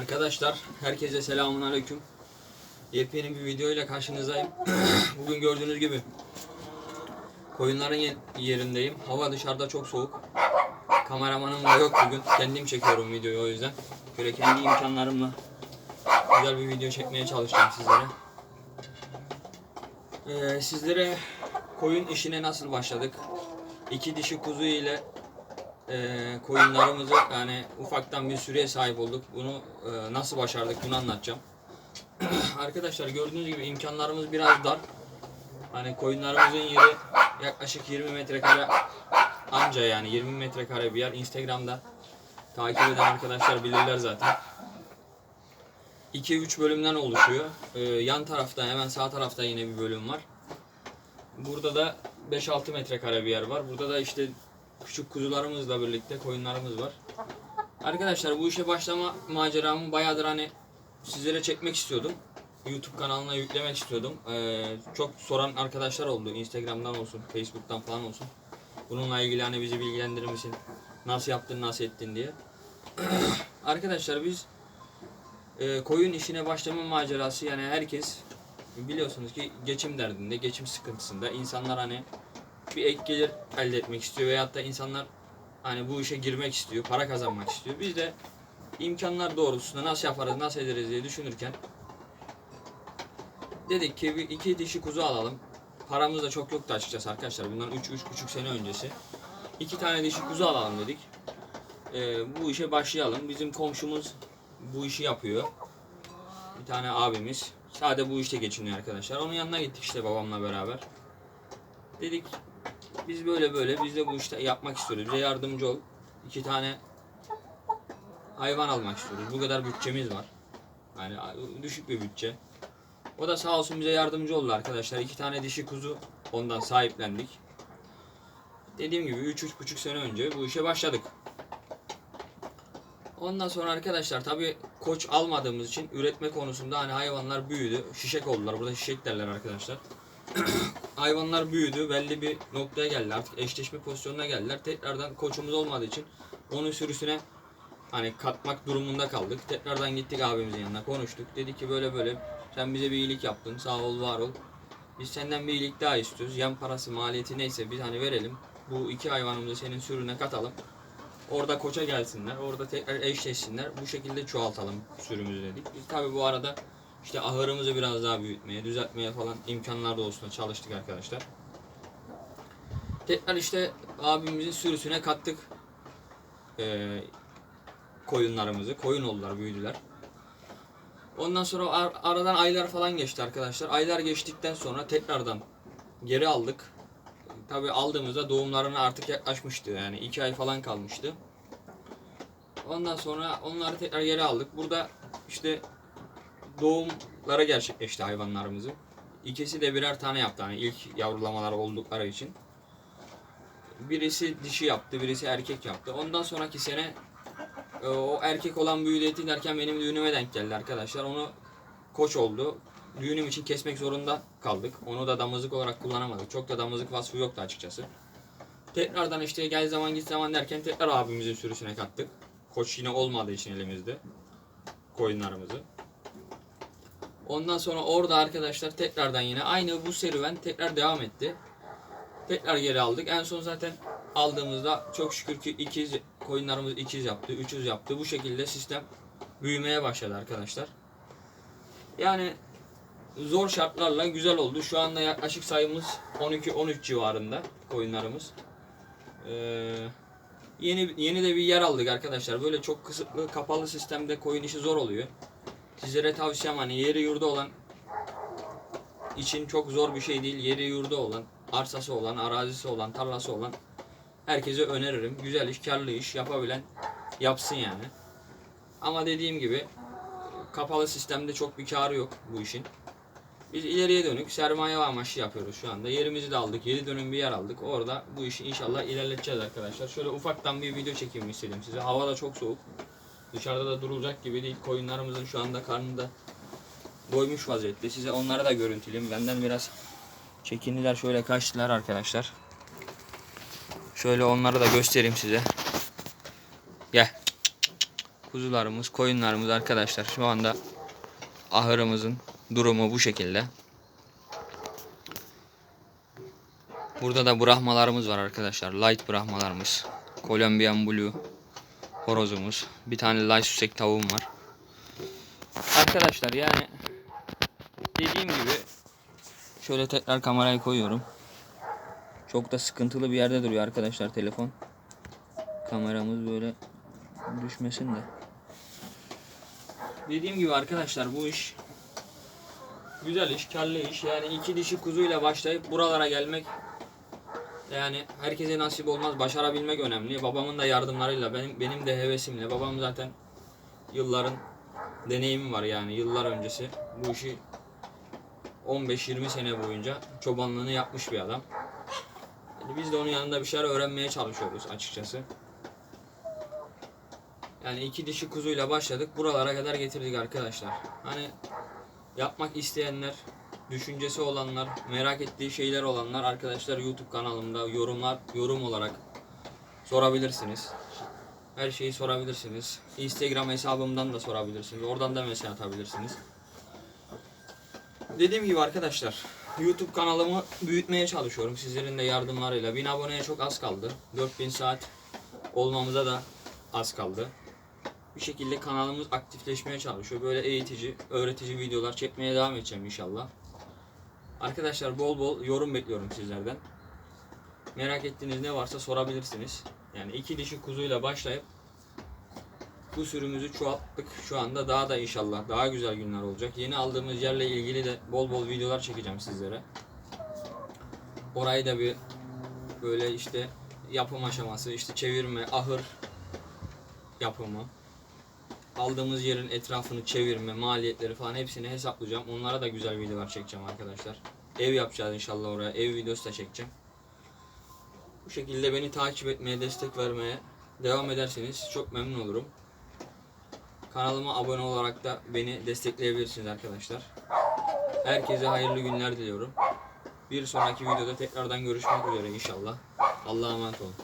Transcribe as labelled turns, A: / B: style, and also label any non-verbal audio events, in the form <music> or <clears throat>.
A: Arkadaşlar herkese selamun aleyküm. Yepyeni bir video ile karşınızdayım. <clears throat> Bugün gördüğünüz gibi koyunların ye- yerindeyim. Hava dışarıda çok soğuk. Kameramanım da yok bugün. Kendim çekiyorum videoyu o yüzden. Böyle kendi imkanlarımla güzel bir video çekmeye çalışacağım sizlere. Ee, sizlere koyun işine nasıl başladık? İki dişi kuzu ile e, koyunlarımızı yani ufaktan bir süreye sahip olduk. Bunu e, nasıl başardık bunu anlatacağım. <clears throat> Arkadaşlar gördüğünüz gibi imkanlarımız biraz dar. Hani koyunlarımızın yeri yaklaşık 20 metrekare anca yani 20 metrekare bir yer. Instagram'da takip eden arkadaşlar bilirler zaten. 2-3 bölümden oluşuyor. Ee, yan tarafta hemen sağ tarafta yine bir bölüm var. Burada da 5-6 metrekare bir yer var. Burada da işte küçük kuzularımızla birlikte koyunlarımız var. Arkadaşlar bu işe başlama maceramı bayağıdır hani sizlere çekmek istiyordum. YouTube kanalına yüklemek istiyordum. Ee, çok soran arkadaşlar oldu. Instagram'dan olsun, Facebook'tan falan olsun. Bununla ilgili hani bizi bilgilendirir misin? Nasıl yaptın, nasıl ettin diye. <clears throat> arkadaşlar biz e, koyun işine başlama macerası yani herkes biliyorsunuz ki geçim derdinde, geçim sıkıntısında insanlar hani bir ek gelir elde etmek istiyor veyahut da insanlar hani bu işe girmek istiyor, para kazanmak istiyor. Biz de imkanlar doğrultusunda nasıl yaparız, nasıl ederiz diye düşünürken dedik ki bir iki dişi kuzu alalım. Paramız da çok yoktu açıkçası arkadaşlar. Bundan 3 üç, buçuk sene öncesi. İki tane dişi kuzu alalım dedik. Ee, bu işe başlayalım. Bizim komşumuz bu işi yapıyor. Bir tane abimiz. Sade bu işte geçiniyor arkadaşlar. Onun yanına gittik işte babamla beraber. Dedik biz böyle böyle biz de bu işte yapmak istiyoruz. Bize yardımcı ol. İki tane hayvan almak istiyoruz. Bu kadar bütçemiz var. Yani düşük bir bütçe. O da sağ olsun bize yardımcı oldu arkadaşlar. İki tane dişi kuzu ondan sahiplendik. Dediğim gibi 3-3,5 sene önce bu işe başladık. Ondan sonra arkadaşlar tabi koç almadığımız için üretme konusunda hani hayvanlar büyüdü. Şişek oldular. Burada şişek derler arkadaşlar. <clears throat> hayvanlar büyüdü. Belli bir noktaya geldi. Artık eşleşme pozisyonuna geldiler. Tekrardan koçumuz olmadığı için onun sürüsüne hani katmak durumunda kaldık. Tekrardan gittik abimizin yanına konuştuk. Dedi ki böyle böyle sen bize bir iyilik yaptın. Sağ ol var ol. Biz senden bir iyilik daha istiyoruz. Yan parası maliyeti neyse biz hani verelim. Bu iki hayvanımızı senin sürüne katalım. Orada koça gelsinler. Orada tekrar eşleşsinler. Bu şekilde çoğaltalım sürümüzü dedik. Biz tabi bu arada işte ahırımızı biraz daha büyütmeye, düzeltmeye falan imkanlar doğusunda çalıştık arkadaşlar. Tekrar işte abimizin sürüsüne kattık ee, koyunlarımızı. Koyun oldular, büyüdüler. Ondan sonra ar- aradan aylar falan geçti arkadaşlar. Aylar geçtikten sonra tekrardan geri aldık. Tabi aldığımızda doğumlarına artık yaklaşmıştı yani iki ay falan kalmıştı. Ondan sonra onları tekrar geri aldık. Burada işte doğumlara gerçekleşti hayvanlarımızın. İkisi de birer tane yaptı hani ilk yavrulamalar oldukları için. Birisi dişi yaptı, birisi erkek yaptı. Ondan sonraki sene e, o erkek olan büyüdü eti derken benim düğünüme denk geldi arkadaşlar. Onu koç oldu. Düğünüm için kesmek zorunda kaldık. Onu da damızlık olarak kullanamadık. Çok da damızlık vasfı yoktu açıkçası. Tekrardan işte gel zaman git zaman derken tekrar abimizin sürüsüne kattık. Koç yine olmadığı için elimizde. Koyunlarımızı. Ondan sonra orada arkadaşlar tekrardan yine aynı bu serüven tekrar devam etti. Tekrar geri aldık. En son zaten aldığımızda çok şükür ki ikiz koyunlarımız ikiz yaptı, üçüz yaptı. Bu şekilde sistem büyümeye başladı arkadaşlar. Yani zor şartlarla güzel oldu. Şu anda yaklaşık sayımız 12-13 civarında koyunlarımız. Ee, yeni yeni de bir yer aldık arkadaşlar. Böyle çok kısıtlı kapalı sistemde koyun işi zor oluyor. Sizlere tavsiyem hani yeri yurdu olan için çok zor bir şey değil. Yeri yurdu olan, arsası olan, arazisi olan, tarlası olan herkese öneririm. Güzel iş, karlı iş yapabilen yapsın yani. Ama dediğim gibi kapalı sistemde çok bir karı yok bu işin. Biz ileriye dönük sermaye amaçlı yapıyoruz şu anda. Yerimizi de aldık. 7 dönüm bir yer aldık. Orada bu işi inşallah ilerleteceğiz arkadaşlar. Şöyle ufaktan bir video çekeyim istedim size. Hava da çok soğuk. Dışarıda da durulacak gibi değil. Koyunlarımızın şu anda karnı da doymuş vaziyette. Size onları da görüntüleyeyim. Benden biraz çekindiler. Şöyle kaçtılar arkadaşlar. Şöyle onları da göstereyim size. Gel. kuzularımız, koyunlarımız arkadaşlar. Şu anda ahırımızın durumu bu şekilde. Burada da brahmalarımız var arkadaşlar. Light brahmalarımız. Colombian Blue horozumuz. Bir tane light süsek tavuğum var. Arkadaşlar yani dediğim gibi şöyle tekrar kamerayı koyuyorum. Çok da sıkıntılı bir yerde duruyor arkadaşlar telefon. Kameramız böyle düşmesin de. Dediğim gibi arkadaşlar bu iş güzel iş, karlı iş. Yani iki dişi kuzuyla başlayıp buralara gelmek yani herkese nasip olmaz. Başarabilmek önemli. Babamın da yardımlarıyla, benim benim de hevesimle. Babam zaten yılların deneyimi var yani yıllar öncesi. Bu işi 15-20 sene boyunca çobanlığını yapmış bir adam. Yani biz de onun yanında bir şeyler öğrenmeye çalışıyoruz açıkçası. Yani iki dişi kuzuyla başladık. Buralara kadar getirdik arkadaşlar. Hani yapmak isteyenler, düşüncesi olanlar, merak ettiği şeyler olanlar arkadaşlar YouTube kanalımda yorumlar yorum olarak sorabilirsiniz. Her şeyi sorabilirsiniz. Instagram hesabımdan da sorabilirsiniz. Oradan da mesaj atabilirsiniz. Dediğim gibi arkadaşlar YouTube kanalımı büyütmeye çalışıyorum sizlerin de yardımlarıyla. 1000 aboneye çok az kaldı. 4000 saat olmamıza da az kaldı. Bir şekilde kanalımız aktifleşmeye çalışıyor. Böyle eğitici, öğretici videolar çekmeye devam edeceğim inşallah. Arkadaşlar bol bol yorum bekliyorum sizlerden. Merak ettiğiniz ne varsa sorabilirsiniz. Yani iki dişi kuzuyla başlayıp bu sürümüzü çoğalttık. Şu anda daha da inşallah daha güzel günler olacak. Yeni aldığımız yerle ilgili de bol bol videolar çekeceğim sizlere. Orayı da bir böyle işte yapım aşaması, işte çevirme, ahır yapımı, aldığımız yerin etrafını çevirme, maliyetleri falan hepsini hesaplayacağım. Onlara da güzel videolar çekeceğim arkadaşlar. Ev yapacağız inşallah oraya. Ev videosu da çekeceğim. Bu şekilde beni takip etmeye, destek vermeye devam ederseniz çok memnun olurum. Kanalıma abone olarak da beni destekleyebilirsiniz arkadaşlar. Herkese hayırlı günler diliyorum. Bir sonraki videoda tekrardan görüşmek üzere inşallah. Allah'a emanet olun.